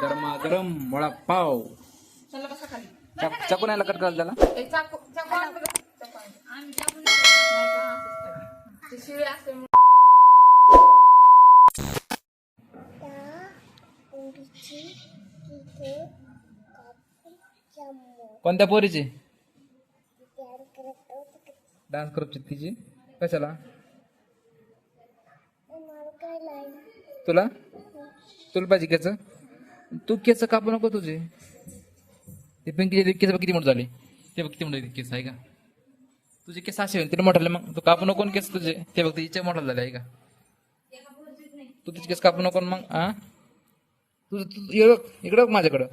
गरमा गरम वडापाव. चला बसा खाली. चा- चाकू नाही कट करायला त्याला. कोणत्या पोरीची? डान्स करत होती तिची. कशाला? तुला? तुला पाहिजे केस तू केस कापू नको तुझे. ते पिंकीचे केस बघ किती मोठे झाले. ते बघ किती मोठे केस आहे का? तुझे केस असे होईल तिला मोठाले मग. तू कापू नको केस तुझे. ते बघ तिचे मोठा झाले आहे का? तू तुझे केस कापू नको मग हा तुझं तू इकडं इकडं माझ्याकडं.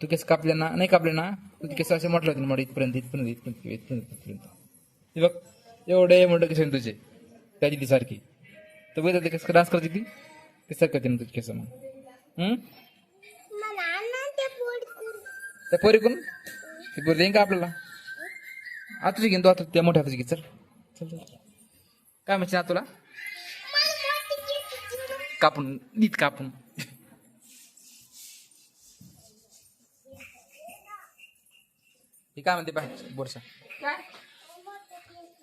तू केस कापले ना नाही कापले ना तुझे केस असे मोठे होतील मोठे इथपर्यंत इथपर्यंत इथपर्यंत इथपर्यंत इथपर्यंत. हे बघ एवढे मोठे केस तुझे. त्या दिदी सारखी तर बघ केस डान्स करते ती? ते सारखं करते ना तुझे केस मग. हम्म? त्या पोरी कोण ती पोरी देईन का आपल्याला आता तुझी घेईन तू आता त्या मोठ्या हाताची घे चल चल चल काय म्हणते ना तुला कापून नीट कापून हे काय म्हणते पाय बोरसा काय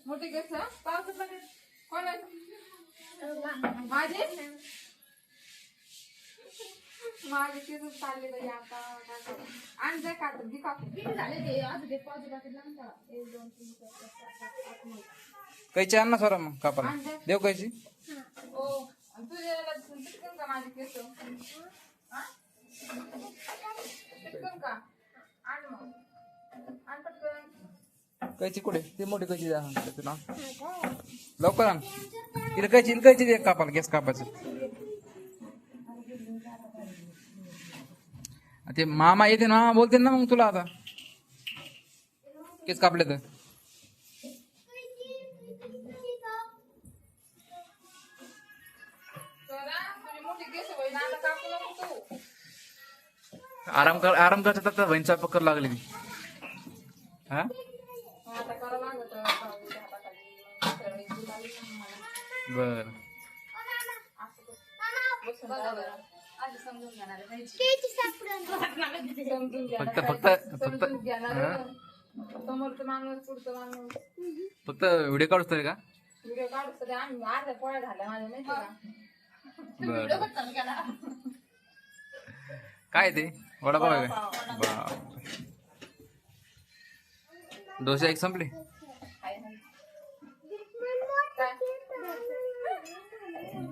मोठे केस पावसात लागले. कोण आहे? माझे माझे केस चालले बाई आता? आण जा काढून घे कापून कैची आण ना स्वरा मग कापाला. देव कैची. ओ आणि तुझ्याला चिटकन का माझे केस? हा? चिटकन का? आण मग. आण पटकन. कैची कुठे? ते मोठी कैची द्या त्याचं नाव लवकर आण. तिला कैची तिला कैची दे कापाला केस कापायचं. ते मामा येते ना बोलते ना मग तुला आता. केस कापले तर. आराम कर आराम करत आता बहीण स्वयंपाक करू लागली मी हा? बर. फक्त फक्त. फक्त. समोरचं माणूस पुढचं माणूस. फक्त व्हिडिओ काढूच तरी का? व्हिडिओ काढू तरी आम्ही अर्ध्या पोळ्या झाल्या माझ्या माहिती का? बर. काय ते? वडापाव आहे का. डोसे एक संपले?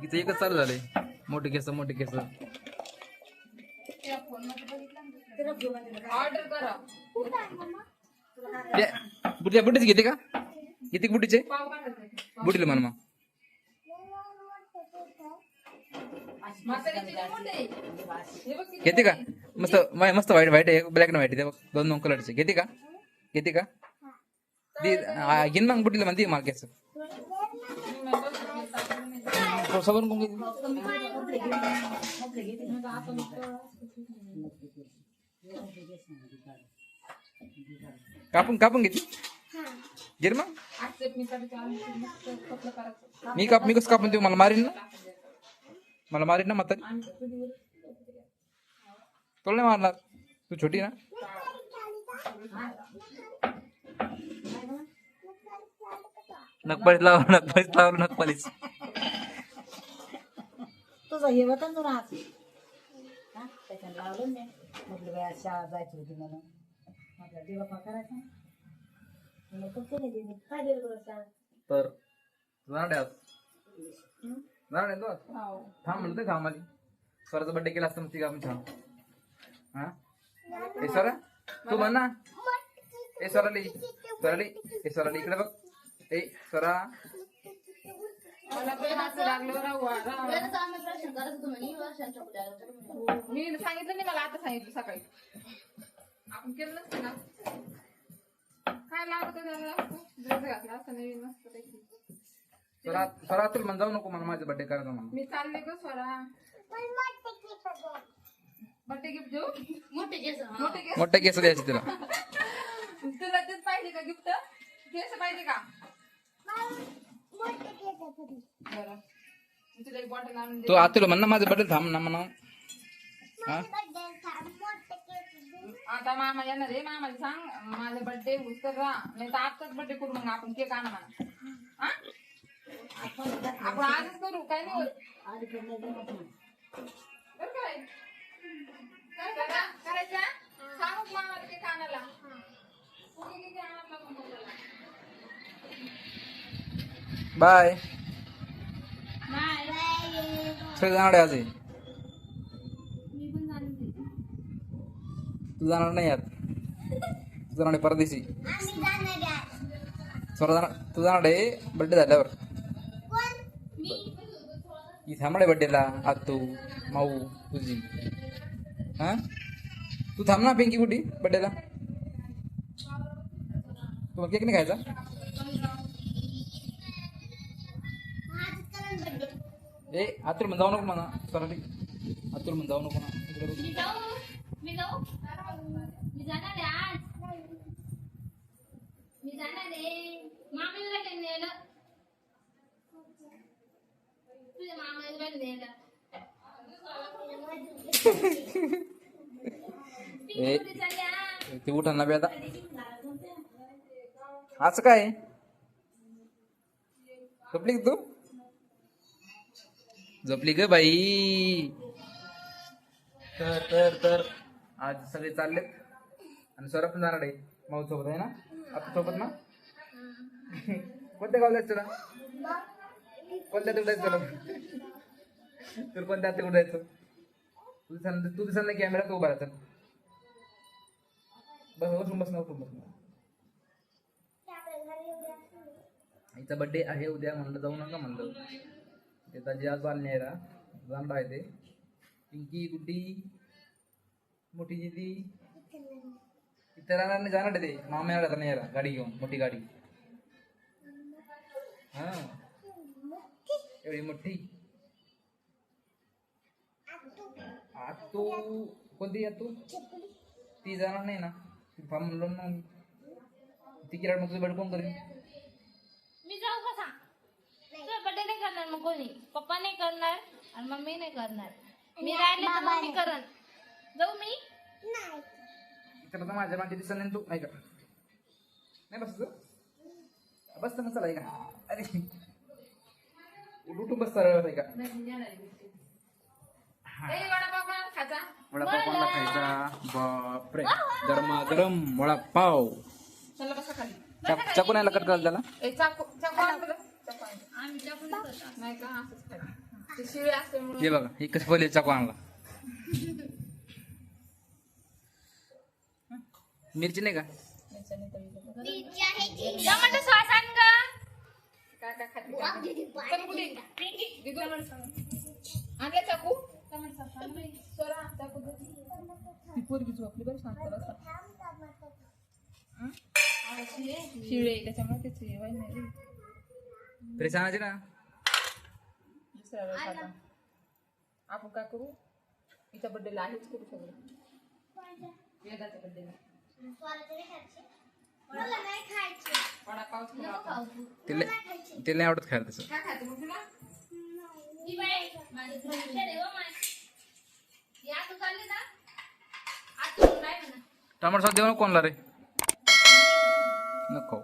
इथं एकच चालू झालंय. मोठे केस मोठे केस. बुटीच्या बुटीच घेते का घेते का बुटीचे पाव काढायचे बुटीला म्हण मग म्हातारीचे लय मोठे आहे. हे बघ किती घेते का मस्त मा- मस्त व्हाईट व्हाईट आहे ब्लॅक अँड व्हाईट आहे ते बघ दोन दोन कलरचे घेते का घेते का दे आ, घेईन मग बुटीला म्हणते मला केस सबरून कोण घेते कापून कापून घेते. घे मग. मी काप मी कसं कापून देऊ? मला मारीन ना? मला मारीन ना म्हातारी? तुला नाही मारणार. तू छोटी ना? नकपाळीत लाव नकपाळीत लाव नकपाळीच तुझा हे वतन तुला आज लावलं नाही म्हटलं बाय शाळा जायची होती म्हणून. म्हटलं देवा करायचं? मग तो केलं दिली काय दिलं तुला शाळा तर तू आज? थांब म्हणते थांब आली स्वराचा बड्डे केला असता मग ती आपण छान हा? ए स्वरा तू म्हण ना. ए स्वराली स्वराली ए स्वराली इकडे बघ. ए स्वरा मला पण लागलं राहू मी सांगितलं नाही मला आता सांगितलं सकाळी. आपण केलं नसतं ना. काय लागत त्याला? ड्रेस घातला असं नवीन मस्त स्वरा स्वरा तुला म्हण जाऊ नको मला माझा बड्डे करायचा म्हणून मी चालले ग स्वरा. बड्डे गिफ्ट देऊ? मोठे केस मोठे केस? द्यायचे तुला. तुला तेच पाहिजे का गिफ्ट केस पाहिजे का? बरं. तू आतुला म्हण ना माझा बड्डे थांब ना म्हणा आता मामा येणार आहे मामाला सांग माझा बर्थडे उस्तर राहा नाही तर आजचाच बर्थडे करू मग आपण केक आणा म्हणा आपण आजच करू काय नाही होत. आधी कडनं जमत नाही. बरं काय काय करा करायचं सांगू मामाला केक आणायला? कुणी किती आणायला लागून बोलायला. बाय सगळे जाणार आहे आज हे. तू जाणार नाही यात. तू जाणार आहे परदेशी. स्वरा जाणार तू जाणार आहे बड्डे झाल्यावर. ही थांबणार आहे बड्डेला आतू माऊ तुझी. हा? तू थांब ना पिंकी कुठे? बड्डेला तुम्हाला केक नाही खायचा? ए आतुर म्हणून जाऊ नको म्हणा. सराठी आतुर म्हणून जाऊ नको बघ. मी जाऊ. मी जाणार आहे आज. मी जाणार आहे. मामीला काय नेलं तुझ्या मामाला काय नेलं ए कुठे चालल्या. ते उठा ना बे आता. असं काय? झोपली का तू? झोपली ग बाई. तर तर तर. आज सगळे चाललेत. आणि स्वरा पण जाणार आहे. माऊ सोबत आहे ना? आता सोबत ना? कोणत्या गावाला जायचं तुला? कोणत्या तिकडे तुला? तर कोणत्या तिकडे जायचं तू दिसाल तू नाही कॅमेरा उभा राहायचा बस उठून बस ना उठून बस ना. आईचा बर्थडे आहे उद्या म्हणलं जाऊ नका म्हणलं. ते ताजी आज बाल न्यायला जाणार आहे पिंकी गुड्डी मोठी दिदी इथे राहणार नाही जाणार आहे ते मामा येणार आता गाडी घेऊन मोठी गाडी हा एवढी मोठी आतू कोणती आतू ती जाणार नाही ना ती फार्म म्हणलो ना मी. ती किराड मग तुझं बेड कोण करेन मी जाऊ का सांग तुझा बर्थडे नाही करणार मग कोणी पप्पा नाही करणार आणि मम्मी नाही करणार. मी राहिले तर मम्मी करन जाऊ मी. माझ्या मागे दिसत नाही तू. नाही का? नाही बस बस तर चला का अरे. उठून बस सरळ आहे का खायचा वडापाव कोणला खायचा. बापरे. गरमा गरम वडापाव. चला बसा खाली. चा- चाकू नाही कट करायला त्याला? ए चाकू चाकू आम्ही नाही का असंच ते शिळे असल्यामुळे हे बघा हे कसं पहिले चाकू आणला मिरची नाही का टमाटर सॉस आण ग काय काय खाते चाकू सोरा चाकू दे. ती पोरगी झोपली बरं शांत बसा. शिळे त्याच्यामुळे ते शिळे वाई नाही रे. तरी सांगायचे ना दुसऱ्या वेळेस आता. आपण काय करू? हिच्या बर्थडेला आहेच करू सगळं? वेदाच्या वडापाव. तिला तिला नाही आवडत खायला तसं. काय मग तुला? टमाटर सॉस देऊ नको कोणला रे? नको.